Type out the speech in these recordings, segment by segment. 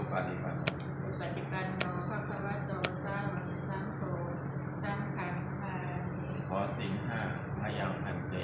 สุปฏิปันโนสุปฏิปันโนภควโตสร้างวกสังโฆสังขันธาขอสิ่งห้าพยังพันเต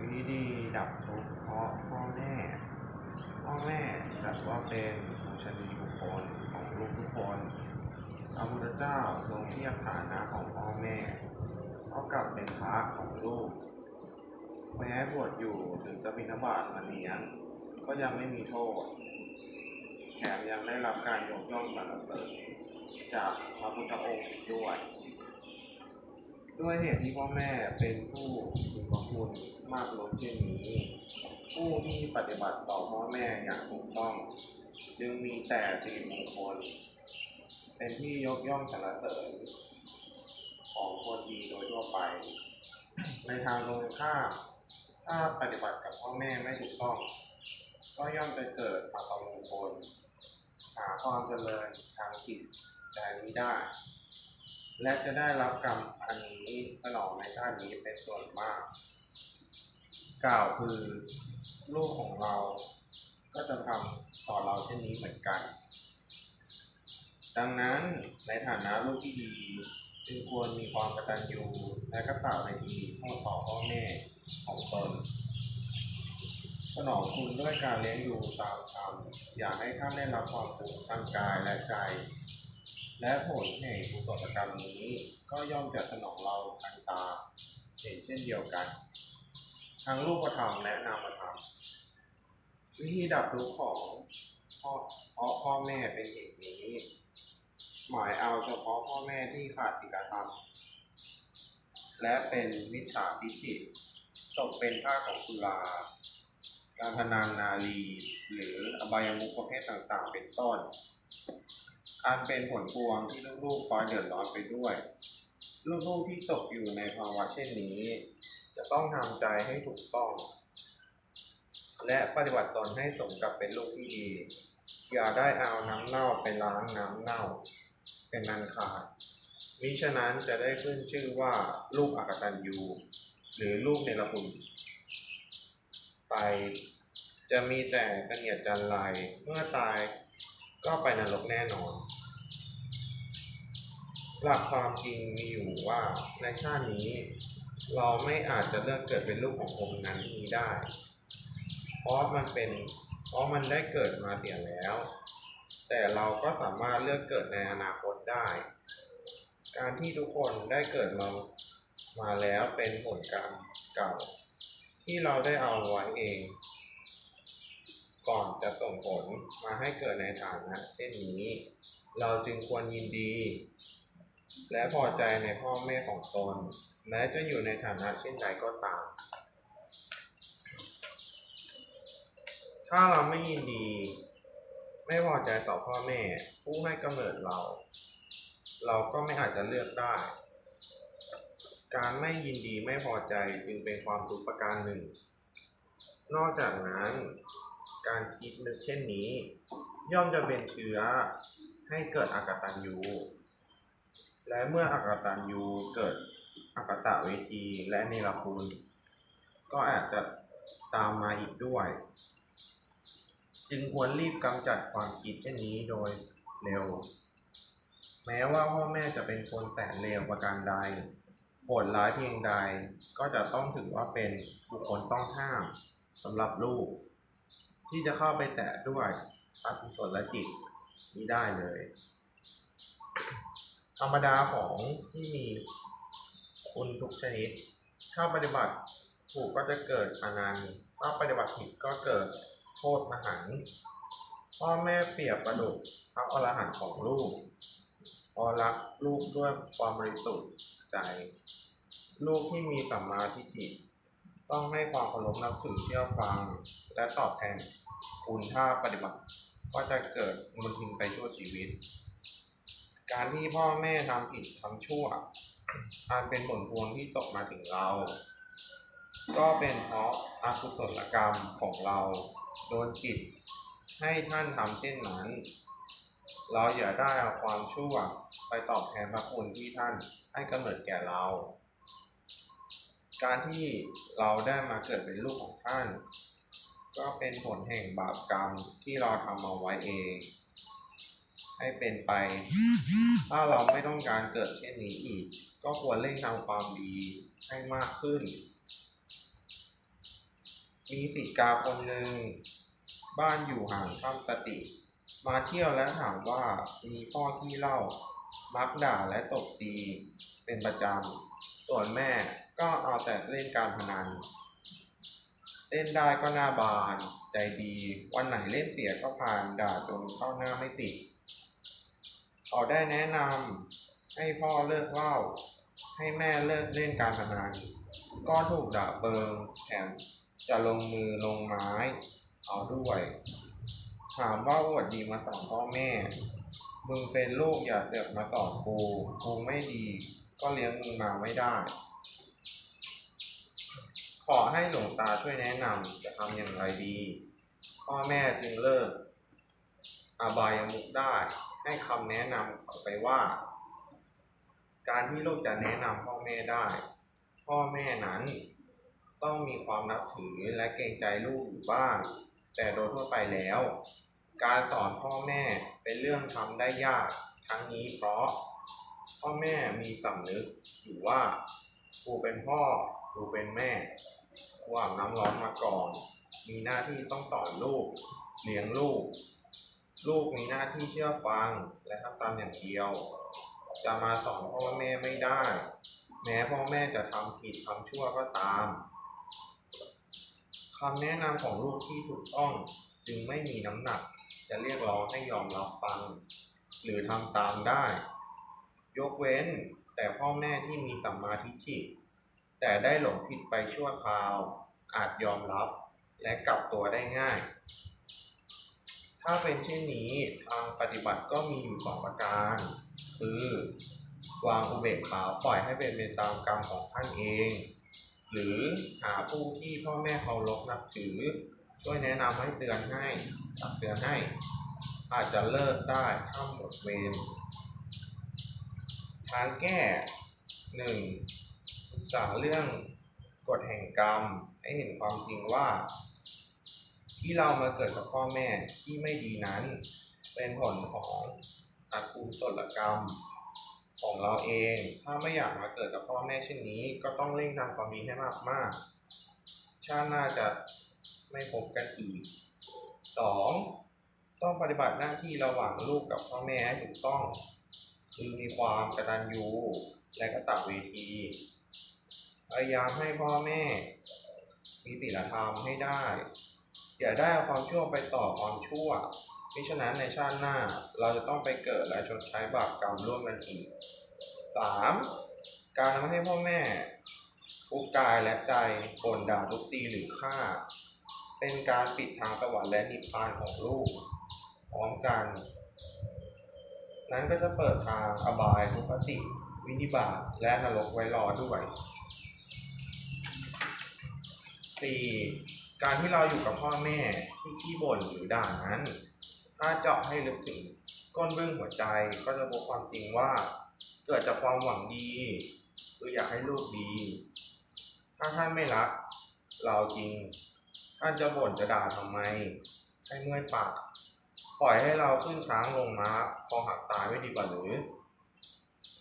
วิธีดับทุกข์เพราะพ่อแม่ พ่อแม่จัดว่าเป็นผู้ชนีบุคคลของลูกทุกคนพระพุทธเจ้าทรงเทียบฐานะของพ่อแม่เท่ากับเป็นพระของลูก แม้บวชอยู่ถึงจะบิณฑบาตมาเลี้ยงก็ยังไม่มีโทษ แถมยังได้รับการยกย่องสรรเสริญจากพระพุทธองค์ด้วย ด้วยเหตุที่พ่อแม่เป็นผู้มีพระคุณ มากล้นเช่นนี้ ผู้ที่ปฏิบัติต่อพ่อแม่อย่างถูกต้อง จึงมีแต่สิริมงคล เป็นที่ยกย่องสรรเสริญ ของคนดีโดยทั่วไป ในทางตรงข้ามถ้าปฏิบัติกับพ่อแม่ไม่ถูกต้อง ก็ย่อมจะเกิดอัปมงคลหาความเจริญทางจิตใจนี้ได้ และจะได้รับกรรมอันนี้สนองในชาตินี้เป็นส่วนมาก กล่าวคือลูกของเราก็จะทำต่อเราเช่นนี้เหมือนกัน ดังนั้นในฐานะลูกที่ดีจึงควรมีความกตัญญูและกตเวทีต่อพ่อแม่ของตนสนองคุณด้วยการเลี้ยงดูตามธรรมอยากให้ท่านได้รับความสุขทางกายและใจ และผลแห่งกุศลกรรมนี้ก็ย่อมจะสนองเราทันตาเห็นเช่นเดียวกัน ทั้งรูปธรรมและนามธรรมวิธีดับทุกข์ของพ่อพราะพ่อแม่เป็นเหตุนี้ หมายเอาเฉพาะพ่อแม่ที่ขาดศีลธรรม และเป็นมิจฉาทิฏฐิตกเป็นท่าของสุราการพนันนาลีหรืออบายมุขประเภทต่างๆ เป็นต้น อันเป็นผลพวงที่ลูกๆพลอยเดือดร้อนไปด้วย ลูกๆที่ตกอยู่ในภาวะเช่นนี้ จะต้องทำใจให้ถูกต้อง และปฏิบัติตนให้สมกับเป็นลูกที่ดี อย่าได้เอาน้ำเน่าไปล้างน้ำเน่า เป็นนันขาดมิฉะนั้นจะได้ขึ้นชื่อว่าลูกอกตัญญูหรือลูกเนรคุณไปจะมีแต่เสนียดจันไรเมื่อตายก็ไปนรกแน่นอน หลักความจริงมีอยู่ว่าในชาตินี้ เราไม่อาจจะเลือกเกิดเป็นลูกขององค์นั้นนี้ได้ เพราะมันเป็นเพราะมันได้เกิดมาเสียแล้ว แต่เราก็สามารถเลือกเกิดในอนาคตได้ การที่ทุกคนได้เกิดมามาแล้วเป็นผลกรรมเก่า ที่เราได้เอาไว้เอง ก่อนจะส่งผลมาให้เกิดในฐานะเช่นนี้ เราจึงควรยินดี และพอใจในพ่อแม่ของตน แม้จะอยู่ในฐานะเช่นใดก็ตาม ถ้าเราไม่ยินดี ไม่พอใจต่อพ่อแม่ ผู้ให้กำเนิดเรา เราก็ไม่อาจจะเลือกได้ การไม่ยินดีไม่พอใจจึงเป็นความทุกข์ประการหนึ่ง นอกจากนั้นการคิดนึกเช่นนี้ ย่อมจะเป็นเชื้อให้เกิดอากตันยูและเมื่ออากตันยูเกิด อากตะเวทีและเนรคุณก็อาจจะตามมาอีกด้วย จึงควรรีบกำจัดความคิดเช่นนี้โดยเร็ว แม้ว่าพ่อแม่จะเป็นคนแสนเลวประการใดโหดร้ายเพียงใดก็จะต้องถือว่าเป็นบุคคลต้องห้ามสำหรับลูก ที่จะเข้าไปแตะด้วยอกุศลจิตนี้ได้เลย ธรรมดาของที่มี คุณทุกชนิด ถ้าปฏิบัติถูกก็จะเกิดอนันต์ ถ้าปฏิบัติผิดก็เกิดโทษมหันต์พ่อแม่เปรียบประดุจพระอรหันต์ของลูกพอรักลูกด้วยความบริสุทธิ์ใจ ลูกที่มีสัมมาทิฏฐิต้องให้ความเคารพนับถือเชื่อฟัง และตอบแทนคุณถ้าปฏิบัติ ก็จะเกิดมนทินไปชั่วชีวิต การที่พ่อแม่ทำผิดทำชั่ว อันเป็นผลพวงที่ตกมาถึงเรา ก็เป็นเพราะอากุศลกรรมของเราโดนจิตให้ท่านทำเช่นนั้น เราอย่าได้เอาความชั่วไปตอบแทนพระคุณที่ท่านให้กำเนิดแก่เรา การที่เราได้มาเกิดเป็นลูกของท่าน ก็เป็นผลแห่งบาปกรรมที่เราทำเอาไว้เอง ให้เป็นไป ถ้าเราไม่ต้องการเกิดเช่นนี้อีก ก็ควรเร่งทำความดีให้มากขึ้น มีสิทธิกาคนหนึ่ง บ้านอยู่ห่างถ้ำสติ มาเที่ยวและถามว่ามีพ่อที่เล่า มักด่าและตบตีเป็นประจำ ส่วนแม่ก็เอาแต่เล่นการพนัน เล่นได้ก็หน้าบาน ใจดี วันไหนเล่นเสียก็ผ่านด่าจนเข้าหน้าไม่ติด เขาได้แนะนำ ให้พ่อเลิกเล้าให้แม่เลิกเล่นการพนันก็ถูกด่าเบิงแถมจะลงมือลงไม้เอาด้วย ถามว่าอวดดีมาสอนพ่อแม่ มึงเป็นลูกอย่าเสือกมาสอนกูกูไม่ดี ก็เลี้ยงมึงมาไม่ได้ ขอให้หลวงตาช่วยแนะนำจะทำอย่างไรดี พ่อแม่จึงเลิก อบายมุกได้ให้คำแนะนำเขาไปว่า การที่ลูกจะแนะนำพ่อแม่ได้ พ่อแม่นั้นต้องมีความนับถือและเกรงใจลูกอยู่บ้าง แต่โดยทั่วไปแล้ว การสอนพ่อแม่เป็นเรื่องทำได้ยากทั้งนี้เพราะ พ่อแม่มีสำนึกอยู่ว่ากูเป็นพ่อกูเป็นแม่กูอาบน้ำร้อนมาก่อน มีหน้าที่ต้องสอนลูก เลี้ยงลูก ลูกมีหน้าที่เชื่อฟังและทำตามอย่างเดียว จะมาสอนพ่อแม่ไม่ได้ แม้พ่อแม่จะทำผิดทำชั่วก็ตามคำแนะนำของลูกที่ถูกต้องจึงไม่มีน้ำหนัก จะเรียกร้องให้ยอมรับฟัง หรือทำตามได้ ยกเว้นแต่พ่อแม่ที่มีสัมมาทิฏฐิแต่ได้หลงผิดไปชั่วคราว อาจยอมรับและกลับตัวได้ง่าย ถ้าเป็นเช่นนี้ทางปฏิบัติก็มีอยู่สองประการ คือ วางอุเบกขาปล่อยให้เป็นไปตามกรรมของท่านเอง หรือหาผู้ที่พ่อแม่เคารพนับถือ ช่วยแนะนำให้เตือนให้ตักเตือนให้ อาจจะเลิกได้ถ้าหมดเวรทางแก้หนึ่งศึกษาเรื่องกฎแห่งกรรม ให้เห็นความจริงว่า ที่เรามาเกิดกับพ่อแม่ที่ไม่ดีนั้น เป็นผลของอากุศลกรรมของเราเอง ถ้าไม่อยากมาเกิดกับพ่อแม่เช่นนี้ ก็ต้องเร่งทำความดีให้มากมากชาติหน้าจะไม่พบกันอีกสองต้องปฏิบัติหน้าที่ระหว่างลูกกับพ่อแม่ให้ถูกต้อง คือมีความกตัญญูและกตเวที พยายามให้พ่อแม่ มีศีลธรรมให้ได้ อย่าได้เอาความชั่วไปต่อความชั่วมิฉะนั้นในชาติหน้าเราจะต้องไปเกิดและชดใช้บาปกรรมร่วมกันอีก 3. การทำให้พ่อแม่ทุกกายและใจบ่นด่าทุบตีหรือฆ่า เป็นการปิดทางสวรรค์และนิพพานของลูก พร้อมกัน นั้นก็จะเปิดทางอบายทุกขติ วินิบาตและนรกไว้รอด้วย 4. การที่เราอยู่กับพ่อแม่ที่ขี้บ่นหรือด่านั้น ถ้าเจาะให้ลึกถึงก้นเบื้องหัวใจก็จะพบความจริงว่า เกิดจากความหวังดี คืออยากให้ลูกดี ถ้าท่านไม่รัก เราจริง ท่านจะบ่นจะด่าทำไม ให้เมื่อยปากปล่อยให้เราขึ้นช้างลงม้าคอหักตายไม่ดีกว่าหรือ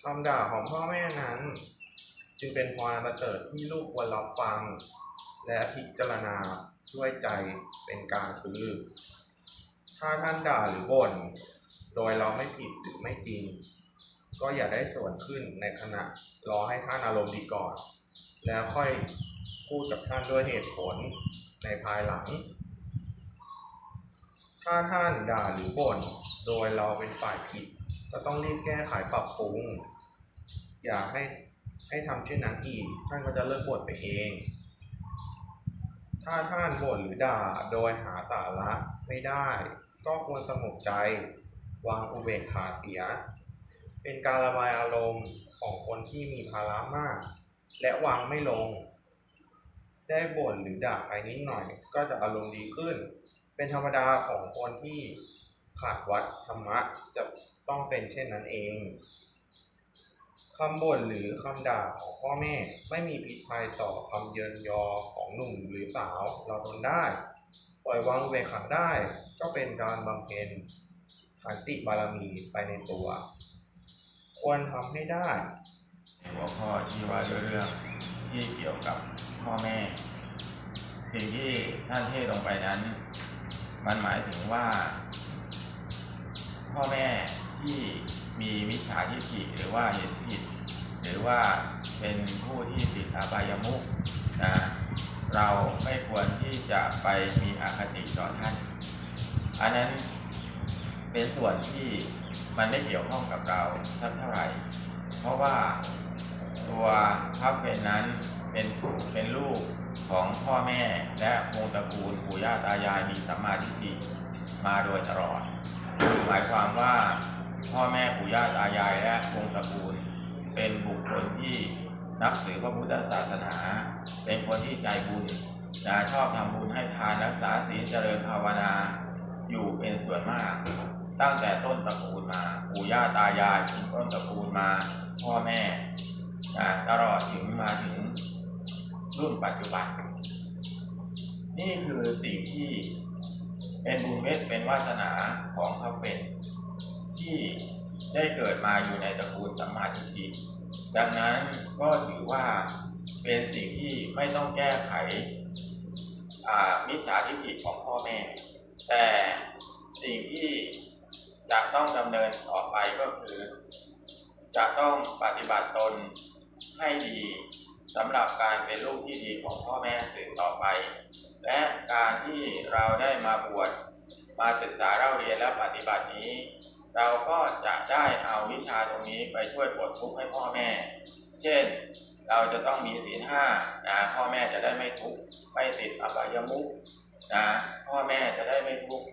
คำด่าของพ่อแม่นั้น จึงเป็นพรประเสริฐที่ลูกควรรับฟัง และพิจารณา ช่วยใจเป็นกลางคือ ถ้าท่านด่าหรือบ่นโดยเราไม่ผิดหรือไม่จริง ก็อย่าได้ส่วนขึ้นในขณะรอให้ท่านอารมณ์ดีก่อน แล้วค่อยพูดกับท่านด้วยเหตุผลในภายหลัง ถ้าท่านด่าหรือบ่นโดยเราเป็นฝ่ายผิด ก็ต้องรีบแก้ไขปรับปรุง อย่าให้ให้ทำเช่นนั้นอีกท่านก็จะเลิกบ่นไปเอง ถ้าท่านบ่นหรือด่าโดยหาสาระไม่ได้ ก็ควรสงบใจ วางอุเบกขาเสีย เป็นการระบายอารมณ์ของคนที่มีภาระมาก และวางไม่ลง ได้บ่นหรือด่าใครนิดหน่อย ก็จะอารมณ์ดีขึ้น เป็นธรรมดาของคนที่ขาดวัดธรรมะจะต้องเป็นเช่นนั้นเอง คำบ่นหรือคำด่าของพ่อแม่ ไม่มีพิษภัยต่อคำเยินยอของหนุ่มหรือสาวเราทนได้ ปล่อยวางเบกขาได้ ก็เป็นการบำเพ็ญขันติบารมีไปในตัว ควรทำให้ได้ หัวข้อที่ว่าด้วยเรื่องที่เกี่ยวกับพ่อแม่ สิ่งที่ท่านเทศลงไปนั้น มันหมายถึงว่า พ่อแม่ที่ มีมิจฉาทิฏฐิหรือว่าเห็นผิด หรือว่าเป็นผู้ที่ติดอบายมุขนะเราไม่ควรที่จะไปมีอคติต่อท่าน อันนั้นเป็นส่วนที่มันไม่เกี่ยวข้องกับเราสักเท่าไหร่ เพราะว่าตัวพระเฟนนั้นเป็นเป็นลูกของพ่อแม่และวงศ์ตระกูลปู่ย่าตายายมีสัมมาทิฏฐิมาโดยตลอดคือหมายความว่า พ่อแม่ปู่ย่าตายายและวงศ์ตระกูล เป็นบุคคลที่นับถือพระพุทธศาสนา เป็นคนที่ใจบุญนะชอบทำบุญให้ทานรักษาศีลเจริญภาวนา อยู่เป็นส่วนมาก ตั้งแต่ต้นตระกูลมาปู่ย่าตายายเป็นต้นตระกูลมา พ่อแม่นะตลอดถึงมาถึงรุ่นปัจจุบัน นี่คือสิ่งที่เป็นบุญเวทเป็นวาสนาของพระเฟน ที่ได้เกิดมาอยู่ในตระกูลสัมมาทิฏฐิดังนั้นก็ถือว่าเป็นสิ่งที่ไม่ต้องแก้ไขมิจฉาทิฏฐิของพ่อแม่ แต่สิ่งที่จะต้องดำเนินต่อไปก็คือ จะต้องปฏิบัติตนให้ดีสำหรับการเป็นลูกที่ดีของพ่อแม่สืบต่อไป และการที่เราได้มาบวชมาศึกษาเล่าเรียนและปฏิบัตินี้ เราก็จะได้เอาวิชาตรงนี้ไปช่วยปลดทุกข์ให้พ่อแม่ เช่น เราจะต้องมีศีลห้านะพ่อแม่จะได้ไม่ทุกข์ไม่ติดอบายมุขนะพ่อแม่จะได้ไม่ทุกข์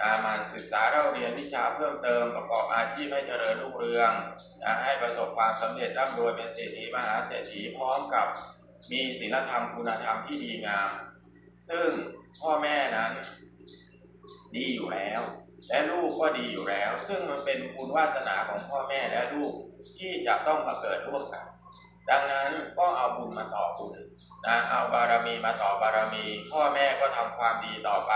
นะมันศึกษาเราเรียนวิชาเพิ่มเติมประกอบอาชีพให้เจริญรุ่งเรืองนะให้ประสบความสำเร็จร่ำรวยเป็นเศรษฐีมหาเศรษฐีพร้อมกับมีศีลธรรมคุณธรรมที่ดีงาม ซึ่งพ่อแม่นั้นดีอยู่แล้ว และลูกก็ดีอยู่แล้ว ซึ่งมันเป็นบุญวาสนาของพ่อแม่และลูกที่จะต้องมาเกิดร่วมกัน ดังนั้นก็เอาบุญมาต่อบุญนะเอาบารมีมาต่อบารมี พ่อแม่ก็ทำความดีต่อไป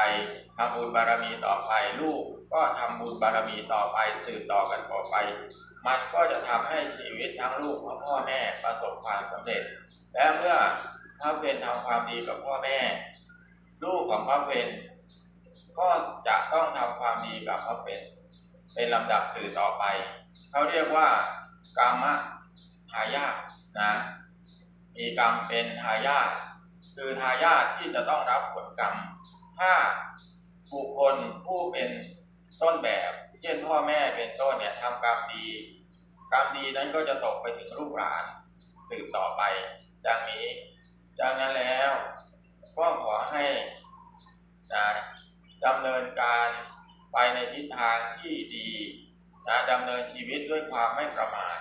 ทำบุญบารมีต่อไปลูกก็ทำบุญบารมีต่อไปสืบต่อกันต่อไป มันก็จะทำให้ชีวิตทั้งลูกและพ่อแม่ประสบความสำเร็จ และเมื่อพระเฟนทำความดีกับพ่อแม่ ลูกของพระเฟน ก็จะต้องทำความดีกับพระเฟรนเป็นลำดับสื่อต่อไป เขาเรียกว่ากามะทายาทนะมีกรรมเป็นทายาทคือทายาทที่จะต้องรับผลกรรมถ้าบุคคลผู้เป็นต้นแบบ เช่นพ่อแม่เป็นต้นเนี่ยทำกรรมดี กรรมดีนั้นก็จะตกไปถึงลูกหลานสืบต่อไป ดังนี้ ดังนั้นแล้ว ก็ขอให้นะดำเนินการไปใน ที่ดีนะดำเนินชีวิตด้วยความไม่ประมาท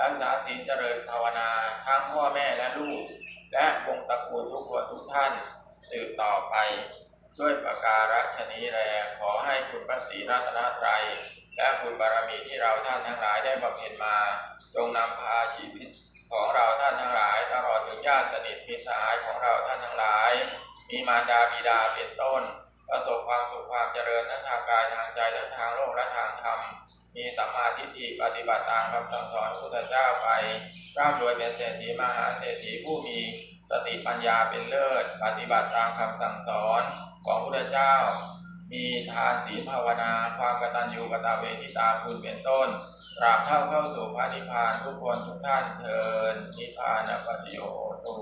รักษาศีลเจริญภาวนาทั้งพ่อแม่และลูก และวงตระกูลทุกคนทุกท่านสืบต่อไป ด้วยประการฉนี้แลขอให้คุณพระศรีรัตนตรัย และบุญบารมีที่เราท่านทั้งหลายได้บำเพ็ญมา จงนำพาชีวิตของเราท่านทั้งหลายตลอดถึงญาติสนิทมิตรสหายของเราท่านทั้งหลาย มีมารดาบิดาเป็นต้น ประสบความสุขความเจริญทั้งทางกายทางใจทั้งทางโลกและทางธรรม มีสัมมาทิฏฐิปฏิบัติตามคำสั่งสอนของพระพุทธเจ้าไปร่ำรวยเป็นเศรษฐีมหาเศรษฐีผู้มีสติปัญญาเป็นเลิศ ปฏิบัติตามคำสั่งสอนของพระพุทธเจ้า มีทานศีลภาวนา ความกตัญญูกตเวทิตาคุณเป็นต้นตราบเท่าเข้าสู่พระนิพพานทุกคนทุกท่านเทินนิพพานปัจโยตุ